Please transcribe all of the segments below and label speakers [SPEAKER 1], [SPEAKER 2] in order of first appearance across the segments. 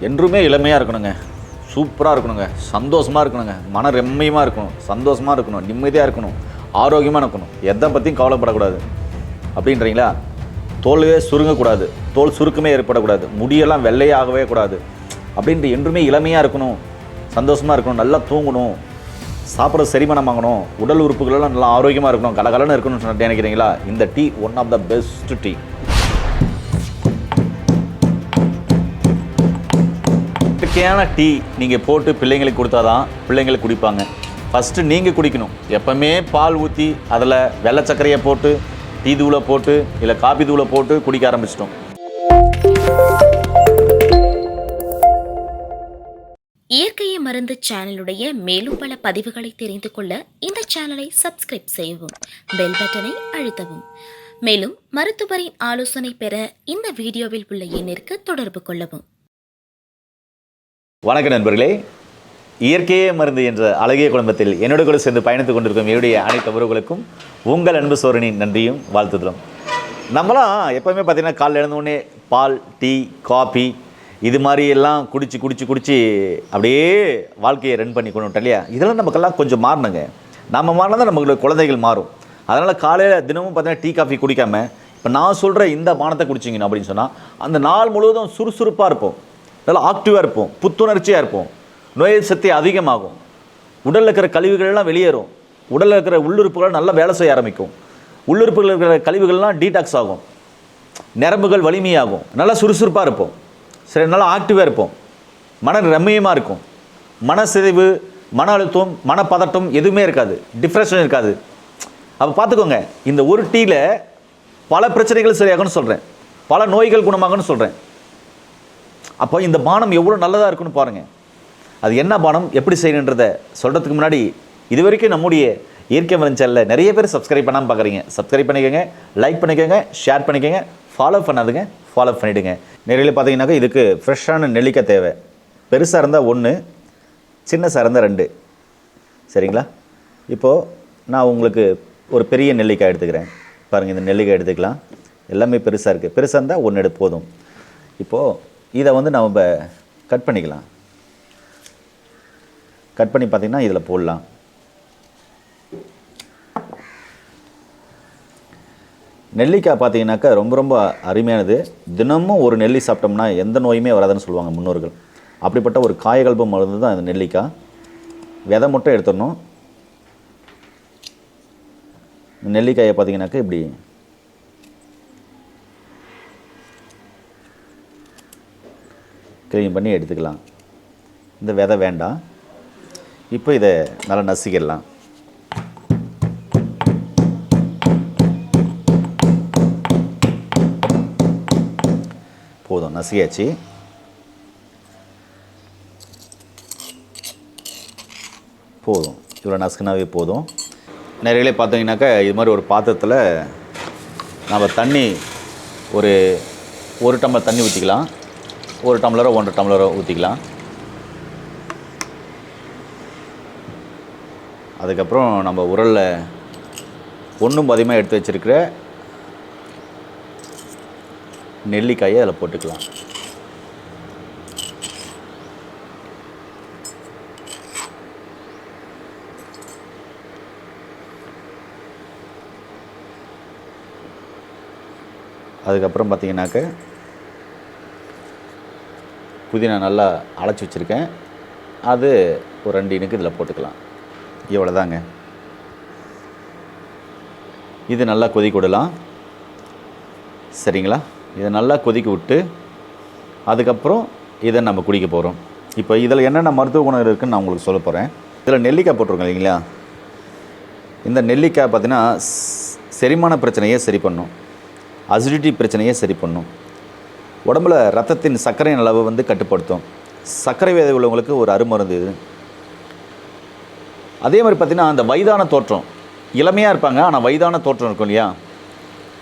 [SPEAKER 1] என்றுமே இளமையாக இருக்கணுங்க. சூப்பராக இருக்கணுங்க. சந்தோஷமாக இருக்கணுங்க. மன ரெம்மியமாக இருக்கணும். சந்தோஷமாக இருக்கணும். நிம்மதியாக இருக்கணும். ஆரோக்கியமாக இருக்கணும். எதை பற்றியும் கவலைப்படக்கூடாது. அப்படின்றீங்களா? தோல்வே சுருங்கக்கூடாது. தோல் சுருக்கமே ஏற்படக்கூடாது. முடியெல்லாம் வெள்ளையாகவே கூடாது. அப்படின்ட்டு என்றுமே இளமையாக இருக்கணும். சந்தோஷமாக இருக்கணும். நல்லா தூங்கணும். சாப்பிட்ற செரிமானம் வாங்கணும். உடல் உறுப்புகளெல்லாம் நல்லா ஆரோக்கியமாக இருக்கணும். கலகலன்னு இருக்கணும்னு சொல்லிட்டு நினைக்கிறீங்களா? இந்த tea one of the best tea. இயற்கையான டீ நீங்கள் போட்டு பிள்ளைங்களுக்கு கொடுத்தா தான் பிள்ளைங்களுக்கு குடிப்பாங்க. ஃபஸ்ட்டு நீங்கள் குடிக்கணும். எப்பவுமே பால் ஊற்றி அதில் வெள்ளை சர்க்கரையை போட்டு டீ தூளை போட்டு இல்லை காபி தூளை போட்டு குடிக்க ஆரம்பிச்சிட்டோம்.
[SPEAKER 2] இயற்கையை மருந்து சேனலுடைய மேலும் பல பதிவுகளை தெரிந்து கொள்ள இந்த சேனலை சப்ஸ்கிரைப் செய்யவும் பெல் பட்டனை அழுத்தவும். மேலும் மருத்துவரின் ஆலோசனை பெற இந்த வீடியோவில் உள்ள எண்ணிற்கு தொடர்பு கொள்ளவும்.
[SPEAKER 1] வணக்க நண்பர்களே. இயற்கையே மருந்து என்ற அழகிய குடும்பத்தில் என்னோட கூட சேர்ந்து பயணித்துக் கொண்டிருக்கும் என்னுடைய அனைத்து உறவுகளுக்கும் உங்கள் அன்பு சோரனின் நன்றியும் வாழ்த்துதலும். நம்மளாம் எப்போவுமே பார்த்தீங்கன்னா காலைல எழுந்தோடனே பால் டீ காஃபி இது மாதிரி எல்லாம் குடிச்சு குடிச்சு குடிச்சு அப்படியே வாழ்க்கையை ரன் பண்ணி கொண்டு இல்லையா? இதெல்லாம் நமக்கெல்லாம் கொஞ்சம் மாறணுங்க. நம்ம மாறினா தான் நமக்கு குழந்தைகள் மாறும். அதனால் காலையில் தினமும் பார்த்தீங்கன்னா டீ காஃபி குடிக்காமல் இப்போ நான் சொல்கிற இந்த பானத்தை குடிச்சிங்கன்னு அப்படின்னு சொன்னால் அந்த நாள் முழுவதும் சுறுசுறுப்பாக இருப்போம். நல்லா ஆக்டிவாக இருப்போம் புத்துணர்ச்சியாக இருப்போம். நோய் சக்தி அதிகமாகும். உடலில் இருக்கிற கழிவுகள்லாம் வெளியேறும். உடலில் இருக்கிற உள்ளுறுப்புகள் நல்லா வேலை செய்ய ஆரம்பிக்கும். உள்ளுறுப்புகளில் இருக்கிற கழிவுகள்லாம் டீடாக்ஸ் ஆகும். நரம்புகள் வலிமையாகும். நல்லா சுறுசுறுப்பாக இருப்போம். சரி நல்லா ஆக்டிவாக இருப்போம். மன ரம்மியமாக இருக்கும். மன சிதைவு மன அழுத்தம் மனப்பதட்டம் எதுவுமே இருக்காது. டிப்ரெஷன் இருக்காது. அப்போ பார்த்துக்கோங்க இந்த ஒரு டீயில் பல பிரச்சனைகள் சரியாகும்னு சொல்கிறேன் பல நோய்கள் குணமாகும்னு சொல்கிறேன் அப்போ இந்த பானம் எவ்வளோ நல்லதாக இருக்குன்னு பாருங்கள் அது என்ன பானம்? எப்படி செய்யணுன்றதை சொல்கிறதுக்கு முன்னாடி இது வரைக்கும் நம்முடைய இயற்கை மருந்து சேனலில் நிறைய பேர் சப்ஸ்கிரைப் பண்ணாமல் பார்க்குறீங்க சப்ஸ்கிரைப் பண்ணிக்கோங்க லைக் பண்ணிக்கோங்க ஷேர் பண்ணிக்கோங்க ஃபாலோ பண்ணாதுங்க ஃபாலோ பண்ணிவிடுங்க நிறையில் பார்த்தீங்கன்னாக்கா இதுக்கு ஃப்ரெஷ்ஷான நெல்லிக்காய் தேவை. பெருசாக இருந்தால் ஒன்று சின்னசாக இருந்தால் ரெண்டு. சரிங்களா? இப்போது நான் உங்களுக்கு ஒரு பெரிய நெல்லிக்காய் எடுத்துக்கிறேன். பாருங்கள் இந்த நெல்லிக்காய் எடுத்துக்கலாம். எல்லாமே பெருசாக இருக்குது பெருசாக இருந்தால் ஒன்று எடுத்து போதும். இப்போது இதை வந்து நம்ம கட் பண்ணிக்கலாம். கட் பண்ணி பார்த்திங்கன்னா இதில் போடலாம். நெல்லிக்காய் பார்த்தீங்கன்னாக்கா ரொம்ப ரொம்ப அருமையானது. தினமும் ஒரு நெல்லி சாப்பிட்டோம்னா எந்த நோயுமே வராதுன்னு சொல்லுவாங்க முன்னோர்கள். அப்படிப்பட்ட ஒரு காயகல்ப மருந்து தான் இந்த நெல்லிக்காய். விதை மட்டும் எடுத்துடணும். நெல்லிக்காயை பார்த்தீங்கன்னாக்கா இப்படி க்ளீன் பண்ணி எடுத்துக்கலாம். இந்த விதை வேண்டாம். இப்போ இதை நல்லா நசுக்கிடலாம். போதும் நசுக்கியாச்சு. போதும் இவ்வளோ நசுக்குனாவே போதும். நிறைய பார்த்தீங்கன்னாக்கா இது மாதிரி ஒரு பாத்திரத்தில் நம்ம தண்ணி ஒரு ஒரு டம்ளர் தண்ணி ஊற்றிக்கலாம் ஒரு டம்ளரோ ஒன்றரை டம்ளரோ ஊற்றிக்கலாம் அதுக்கப்புறம் நம்ம உரலில் ஒன்றும் அதிகமாக எடுத்து வச்சுருக்கிற நெல்லிக்காயை அதில் போட்டுக்கலாம். அதுக்கப்புறம் பார்த்தீங்கன்னாக்க புதினா நல்லா அழைச்சி வச்சுருக்கேன். அது ஒரு ரெண்டு இனுக்கு இதில் போட்டுக்கலாம். இவ்வளோ தாங்க இது நல்லா கொதிக்க விடலாம். சரிங்களா? இதை நல்லா கொதிக்க விட்டு அதுக்கப்புறம் இதை நம்ம குடிக்க போகிறோம் இப்போ இதில் என்னென்ன மருத்துவ குணம் இருக்குன்னு நான் உங்களுக்கு சொல்ல போகிறேன் இதில் நெல்லிக்காய் போட்டிருக்கோம் இல்லைங்களா? இந்த நெல்லிக்காய் பார்த்தீங்கன்னா செரிமான பிரச்சனையை சரி பண்ணும். அசிடிட்டி பிரச்சனையை சரி பண்ணும். உடம்புல ரத்தத்தின் சர்க்கரையின் அளவு வந்து கட்டுப்படுத்தும். சர்க்கரை வியாதி உள்ளவங்களுக்கு ஒரு அருமருந்து இது. அதே மாதிரி பார்த்திங்கன்னா அந்த வயதான தோற்றம். இளமையாக இருப்பாங்க ஆனால் வயதான தோற்றம் இருக்கும் இல்லையா?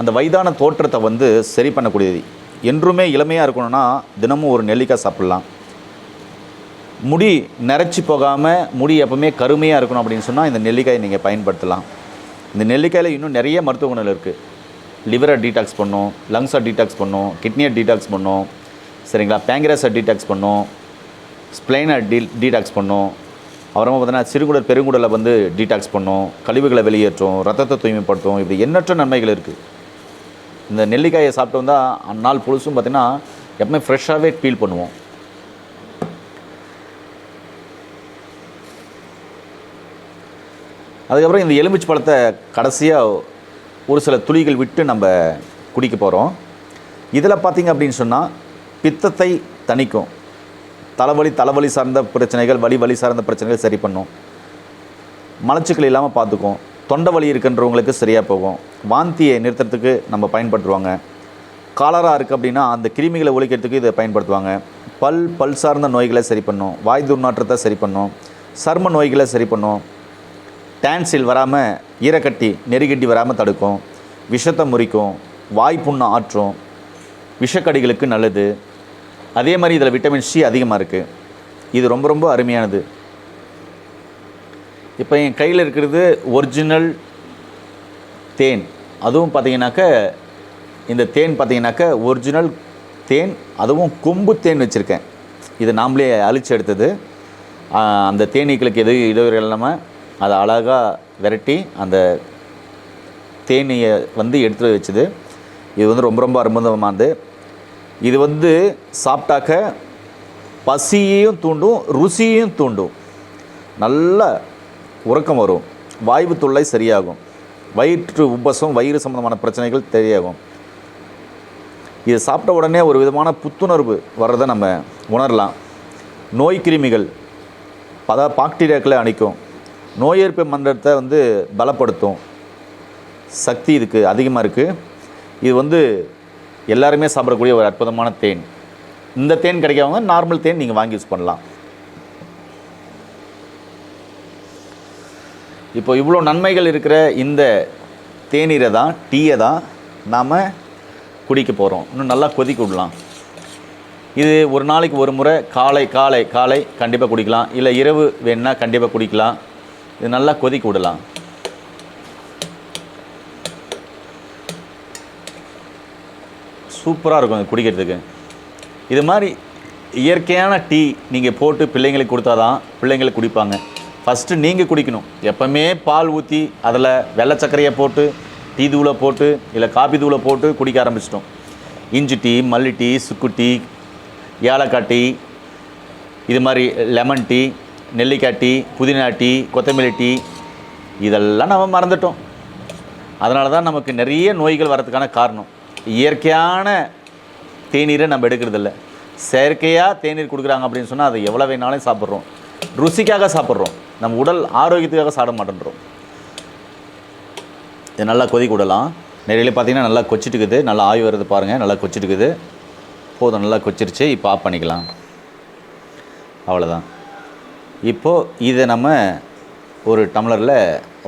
[SPEAKER 1] அந்த வயதான தோற்றத்தை வந்து சரி பண்ணக்கூடியது. என்றுமே இளமையாக இருக்கணும்னா தினமும் ஒரு நெல்லிக்காய் சாப்பிட்லாம். முடி நரைச்சி போகாமல் முடி எப்பவுமே கருமையாக இருக்கணும் அப்படின்னு சொன்னால் இந்த நெல்லிக்காயை நீங்கள் பயன்படுத்தலாம். இந்த நெல்லிக்காயில் இன்னும் நிறைய மருத்துவ குணங்கள் இருக்குது லிவரை டீடாக்ஸ் பண்ணும் லங்ஸை டீடாக்ஸ் பண்ணும் கிட்னியை டீடாக்ஸ் பண்ணும் சரிங்களா? பேங்க்ரஸை டீடாக்ஸ் பண்ணும் ஸ்ப்ளைனை டீ டீடாக்ஸ் பண்ணும் அப்புறமா பார்த்தீங்கன்னா சிறுகுடல் பெருங்குடலை வந்து டீடாக்ஸ் பண்ணும் கழிவுகளை வெளியேற்றும் ரத்தத்தை தூய்மைப்படுத்தும் இப்படி எண்ணற்ற நன்மைகள் இருக்குது இந்த நெல்லிக்காயை சாப்பிட்டு வந்தால் அந்நாள் புழுசும் பார்த்திங்கன்னா எப்பவுமே ஃப்ரெஷ்ஷாகவே ஃபீல் பண்ணுவோம். அதுக்கப்புறம் இந்த எலுமிச்சை பழத்தை கடைசியாக ஒரு சில துளிகள் விட்டு நம்ம குடிக்க போகிறோம் இதில் பார்த்திங்க அப்படின்னு சொன்னால் பித்தத்தை தணிக்கும். தலைவலி தலைவலி சார்ந்த பிரச்சனைகள் வலி வலி சார்ந்த பிரச்சனைகள் சரி பண்ணும். மலச்சிக்கல் இல்லாமல் பார்த்துக்கும் தொண்டை வலி இருக்குன்றவங்களுக்கு சரியாக போகும். வாந்தியை நிறுத்துறதுக்கு நம்ம பயன்படுத்துவாங்க. காலரா இருக்குது அப்படின்னா அந்த கிருமிகளை ஒழிக்கிறதுக்கு இதை பயன்படுத்துவாங்க. பல் பல் சார்ந்த நோய்களை சரி பண்ணும். வாய் துர்நாற்றத்தை சரி பண்ணும். சர்ம நோய்களை சரி பண்ணும். டான்சில் வராமல் ஈரக்கட்டி நெருக்கட்டி வராமல் தடுக்கும். விஷத்தை முறிக்கும். வாய் ஆற்றும். விஷக்கடிகளுக்கு நல்லது. அதே மாதிரி இதில் விட்டமின் சி அதிகமாக இருக்குது இது ரொம்ப ரொம்ப அருமையானது. இப்போ என் கையில் இருக்கிறது ஒரிஜினல் தேன். அதுவும் பார்த்தீங்கன்னாக்க இந்த தேன் பார்த்தீங்கன்னாக்க ஒரிஜினல் தேன் அதுவும் கொம்பு தேன் வச்சுருக்கேன். இது நாமளே அழிச்சு எடுத்தது. அந்த தேனீக்களுக்கு எது இடையூறு இல்லாமல் அதை அழகாக விரட்டி அந்த தேனியை வந்து எடுத்து வச்சுது. இது வந்து ரொம்ப ரொம்ப அற்புதமானது இது வந்து சாப்பிட்டாக்க பசியையும் தூண்டும் ருசியையும் தூண்டும். நல்ல உறக்கம் வரும். வாய்வு தொல்லை சரியாகும். வயிற்று உபசம் வயிறு சம்பந்தமான பிரச்சனைகள் தெரியாகும். இது சாப்பிட்ட உடனே ஒரு விதமான புத்துணர்வு வர்றதை நம்ம உணரலாம். நோய் கிருமிகள் பத பாக்டீரியாக்களை அணிக்கும் நோய் எதிர்ப்பு மண்டலத்தை வந்து பலப்படுத்தும். சக்தி இதுக்கு அதிகமாக இருக்குது இது வந்து எல்லாருமே சாப்பிடக்கூடிய ஒரு அற்புதமான தேன். இந்த தேன் கிடைக்காம நார்மல் தேன் நீங்கள் வாங்கி யூஸ் பண்ணலாம். இப்போ இவ்வளோ நன்மைகள் இருக்கிற இந்த தேநீரை தான் டீயை தான் நாம் குடிக்க போகிறோம் இன்னும் நல்லா கொதிக்க விடலாம். இது ஒரு நாளைக்கு ஒரு முறை காலை காலை காலை கண்டிப்பாக குடிக்கலாம். இல்லை இரவு வேணுன்னா கண்டிப்பாக குடிக்கலாம். இது நல்லா கொதிக்க விடலாம். சூப்பராக இருக்கும் குடிக்கிறதுக்கு. இது மாதிரி இயற்கையான டீ நீங்கள் போட்டு பிள்ளைங்களுக்கு கொடுத்தா தான் பிள்ளைங்களுக்கு குடிப்பாங்க. ஃபஸ்ட்டு நீங்கள் குடிக்கணும். எப்போவுமே பால் ஊற்றி அதில் வெள்ளை சர்க்கரையை போட்டு டீ தூளை போட்டு இல்லை காபி தூளை போட்டு குடிக்க ஆரம்பிச்சிட்டோம். இஞ்சி டீ மல்லி டீ சுக்கு டீ ஏலக்காய் டீ இது மாதிரி லெமன் டீ நெல்லிக்காய் டீ புதினா டீ கொத்தமல்லி டீ இதெல்லாம் நம்ம மறந்துட்டோம். அதனால தான் நமக்கு நிறைய நோய்கள் வரதுக்கான காரணம். இயற்கையான தேநீரை நம்ம எடுக்கிறதில்ல. செயற்கையாக தேநீர் கொடுக்குறாங்க அப்படின்னு சொன்னால் அதை எவ்வளோ வேணாலும் சாப்பிட்றோம். ருசிக்காக சாப்பிட்றோம். நம்ம உடல் ஆரோக்கியத்துக்காக சாப்பிட மாட்டேன்றோம். இது நல்லா கொதிக்க விடலாம் நிறையில பார்த்தீங்கன்னா நல்லா கொச்சிட்டுக்குது. நல்லா ஆய் வருது பாருங்கள் நல்லா கொச்சிட்டுக்குது. போதும் நல்லா கொச்சிருச்சு. இப்போ ஆஃப் பண்ணிக்கலாம். அவ்வளோதான் இப்போது இதை நம்ம ஒரு டம்ளரில்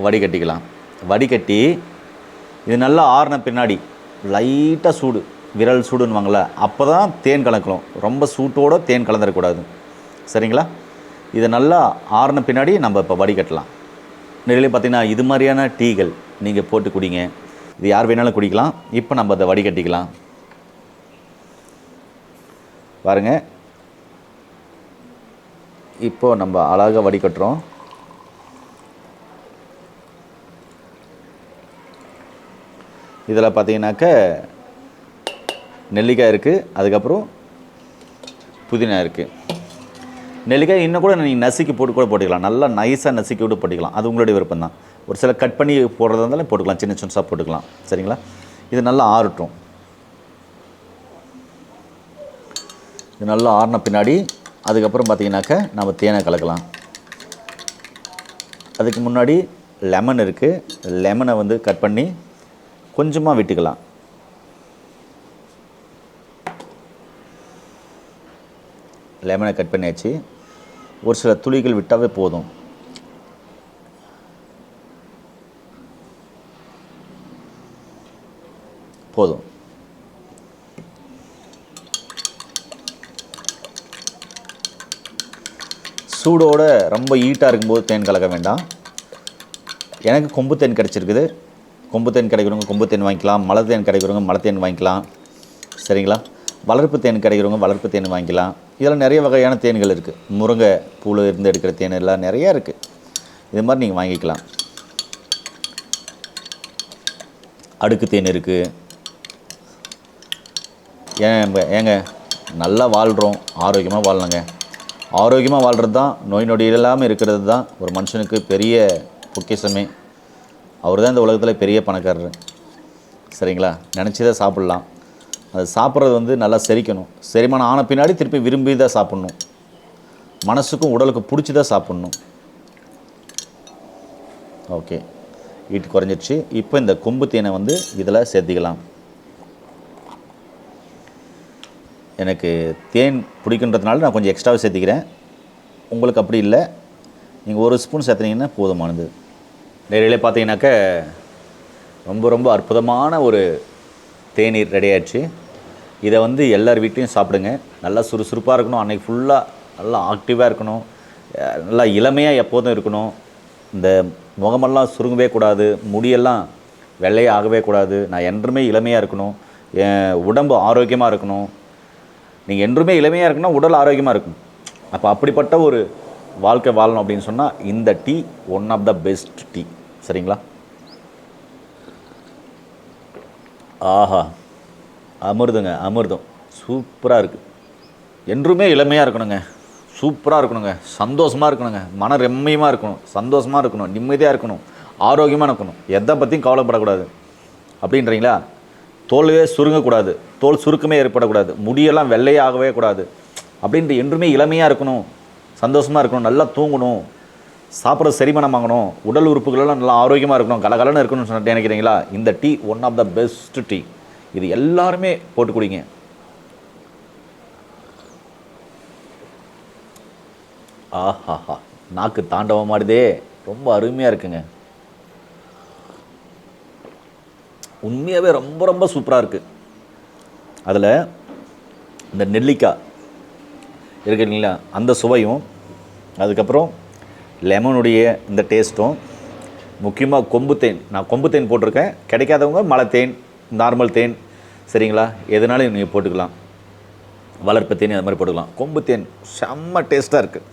[SPEAKER 1] வடிகட்டிக்கலாம். வடிகட்டி இது நல்லா ஆறின பின்னாடி லைட்டாக சூடு விரல் சூடுன்னுவாங்களே அப்போ தான் தேன் கலக்கணும். ரொம்ப சூட்டோட தேன் கலந்துடக்கூடாது சரிங்களா? இதை நல்லா ஆறின பின்னாடி நம்ம இப்போ வடிகட்டலாம். நிறைய பார்த்தீங்கன்னா இது மாதிரியான டீகள் நீங்கள் போட்டு குடிங்க. இது யார் வேணாலும் குடிக்கலாம். இப்போ நம்ம அதை வடிகட்டிக்கலாம். பாருங்கள் இப்போ நம்ம அழகாக வடிகட்டுறோம். இதில் பார்த்தீங்கன்னாக்க நெல்லிக்காய் இருக்குது அதுக்கப்புறம் புதினா இருக்குது நெல்லிக்காய் இன்னும் கூட நீங்கள் நசுக்கி போட்டு கூட போட்டுக்கலாம். நல்லா நைஸாக நசுக்கி விட்டு போட்டுக்கலாம். அது உங்களுடைய விருப்பம் தான் ஒரு சில கட் பண்ணி போடுறதா இருந்தாலும் போட்டுக்கலாம். சின்ன சின்னசாக போட்டுக்கலாம். சரிங்களா? இது நல்லா ஆறட்டும். இது நல்லா ஆறின பின்னாடி அதுக்கப்புறம் பார்த்திங்கனாக்கா நம்ம தேனை கலக்கலாம். அதுக்கு முன்னாடி லெமன் இருக்குது லெமனை வந்து கட் பண்ணி கொஞ்சமாக விட்டுக்கலாம். லெமனை கட் பண்ணியாச்சு. ஒரு சில துளிகள் விட்டாவே போதும். போதும். சூடோட ரொம்ப ஹீட்டாக இருக்கும்போது தேன் கலக்க வேண்டாம். எனக்கு கொம்பு தேன் கிடச்சிருக்குது. கொம்பு தேன் கிடைக்கிறவங்க கொம்பு தேன் வாங்கிக்கலாம். மலை தேன் கிடைக்கிறவங்க மலை தேன் வாங்கிக்கலாம். சரிங்களா? வளர்ப்பு தேன் கிடைக்கிறவங்க வளர்ப்பு தேன் வாங்கிக்கலாம். இதில் நிறைய வகையான தேன்கள் இருக்குது முருங்கை பூவில் இருந்து எடுக்கிற தேன் எல்லாம் நிறையா இருக்குது இது மாதிரி நீங்கள் வாங்கிக்கலாம். அடுக்கு தேன் இருக்குது ஏன் ஏங்க நல்லா வாழ்கிறோம் ஆரோக்கியமாக வாழணுங்க. ஆரோக்கியமாக வாழ்கிறது தான் நோய் நொடி இல்லாமல் இருக்கிறது தான் ஒரு மனுஷனுக்கு பெரிய பொக்கிசமே அவர் தான் இந்த உலகத்தில் பெரிய பணக்காரர். சரிங்களா? நினச்சதை சாப்பிட்லாம். அது சாப்பிட்றது வந்து நல்லா செரிக்கணும். செரிமானம் ஆன பின்னாடி திருப்பி விரும்பி தான் சாப்பிட்ணும். மனசுக்கும் உடலுக்கும் பிடிச்சி தான் சாப்பிட்ணும். ஓகே. வீட்டு குறைஞ்சிருச்சு. இப்போ இந்த கொம்பு தேனை வந்து இதில் சேர்த்திக்கலாம். எனக்கு தேன் பிடிக்குன்றதுனால நான் கொஞ்சம் எக்ஸ்ட்ராவே சேர்த்திக்கிறேன். உங்களுக்கு அப்படி இல்லை. நீங்கள் ஒரு ஸ்பூன் சேர்த்துனீங்கன்னா போதுமானது. நேரிலே பார்த்தீங்கன்னாக்க ரொம்ப ரொம்ப அற்புதமான ஒரு தேநீர் ரெடி ஆயிடுச்சு. இதை வந்து எல்லார் வீட்லேயும் சாப்பிடுங்க. நல்லா சுறுசுறுப்பாக இருக்கணும். அன்றைக்கி ஃபுல்லாக நல்லா ஆக்டிவாக இருக்கணும். நல்லா இளமையாக எப்போதும் இருக்கணும். இந்த முகமெல்லாம் சுருங்கவே கூடாது. முடியெல்லாம் வெள்ளையே ஆகவே கூடாது. நான் என்றுமே இளமையாக இருக்கணும். என் உடம்பு ஆரோக்கியமாக இருக்கணும். நீங்கள் என்றுமே இளமையாக இருக்கணும் உடல் ஆரோக்கியமாக இருக்கும். அப்போ அப்படிப்பட்ட ஒரு வாழ்க்கை வாழணும் அப்படின்னு சொன்னால் இந்த tea one of the best tea. சரிங்களா? ஆஹா. அமிர்தங்க அமிர்தம். சூப்பராக இருக்குது என்றுமே இளமையாக இருக்கணுங்க. சூப்பராக இருக்கணுங்க. சந்தோஷமாக இருக்கணுங்க. மன ரெம்மையமாக இருக்கணும். சந்தோஷமாக இருக்கணும். நிம்மதியாக இருக்கணும். ஆரோக்கியமாக இருக்கணும். எதை பற்றியும் கவலைப்படக்கூடாது. அப்படின்றீங்களா? தோல்வே சுருங்கக்கூடாது. தோல் சுருக்கமே ஏற்படக்கூடாது. முடியெல்லாம் வெள்ளையாகவே கூடாது. அப்படின்ட்டு என்றுமே இளமையாக இருக்கணும். சந்தோஷமாக இருக்கணும். நல்லா தூங்கணும். சாப்பிட்ற செரிமானம் வாங்கணும். உடல் உறுப்புகளெல்லாம் நல்லா ஆரோக்கியமாக இருக்கணும். கலகலன்னு இருக்கணும்னு சொல்லிட்டு நினைக்கிறீங்களா? இந்த tea one of the best tea. இது எல்லாருமே போட்டு குடிங்க. ஆஹாஹா. நாக்கு தாண்டவம் மாடுதே ரொம்ப அருமையாக இருக்குங்க. உண்மையாகவே ரொம்ப ரொம்ப சூப்பராக இருக்குது அதில் இந்த நெல்லிக்காய் இருக்கு இல்லைங்களா? அந்த சுவையும் அதுக்கப்புறம் லெமனுடைய இந்த டேஸ்ட்டும் முக்கியமாக கொம்பு தேன். நான் கொம்பு தேன் போட்டிருக்கேன். கிடைக்காதவங்க மலை தேன் நார்மல் தேன் சரிங்களா? எதுனாலும் நீங்கள் போட்டுக்கலாம். வளர்ப்பு தேன் அது மாதிரி போட்டுக்கலாம். கொம்பு தேன் செம்ம டேஸ்ட்டாக இருக்குது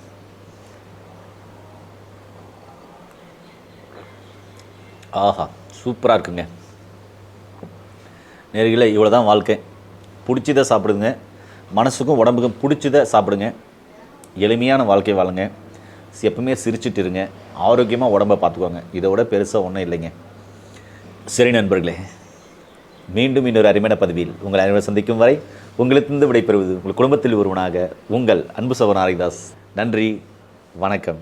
[SPEAKER 1] ஆஹா சூப்பராக இருக்குங்க. நேர்களை இவ்வளோ தான் வாழ்க்கை. பிடிச்சதை சாப்பிடுங்க. மனசுக்கும் உடம்புக்கும் பிடிச்சதை சாப்பிடுங்க. எளிமையான வாழ்க்கை வாழுங்க. எப்பவுமே சிரிச்சிட்டு இருங்க. ஆரோக்கியமாக உடம்பை பார்த்துக்கோங்க. இதை விட பெருசாக ஒன்றும் இல்லைங்க. சரி நண்பர்களே மீண்டும் இன்னொரு அருமையான பதவியில் உங்கள் அனைவரும் சந்திக்கும் வரை உங்களிடத்திலிருந்து விடைபெறுவது உங்கள் குடும்பத்தில் ஒருவனாக உங்கள் அன்பு சகோதரன் ஹரிதாஸ். நன்றி வணக்கம்.